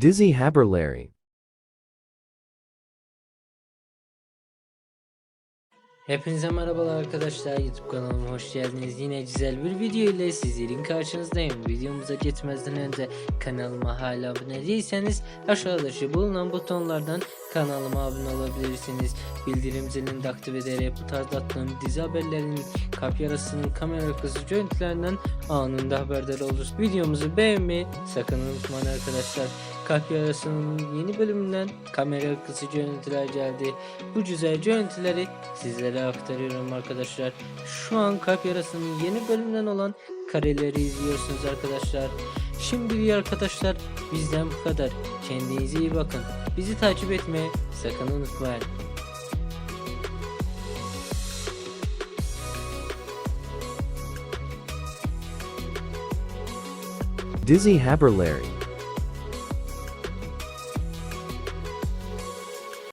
Dizzy Haberlarry. Hepinize merhabalar arkadaşlar YouTube kanalıma hoş geldiniz. Yine güzel bir video ile sizlerin karşınızdayım. Videomuza geçmezden önce kanalıma hala abone değilseniz aşağıdaki bulunan butonlardan kanalıma abone olabilirsiniz. Bildirim zilini de aktif ederek bu tarz attığım dizi haberlerinin kalp yarasının kamera arkası görüntülerinden anında haberdar oluruz. Videomuzu beğenmeyi sakın unutmayın arkadaşlar. Kalp yarasının yeni bölümünden kamera arkası görüntüler geldi. Bu güzel görüntüleri sizlere aktarıyorum arkadaşlar. Şu an Kalp Yarası'nın yeni bölümünden olan kareleri izliyorsunuz arkadaşlar. Şimdi arkadaşlar bizden bu kadar. Kendinize iyi bakın. Bizi takip etmeyi sakın unutmayın. Dizzy Haberlarry.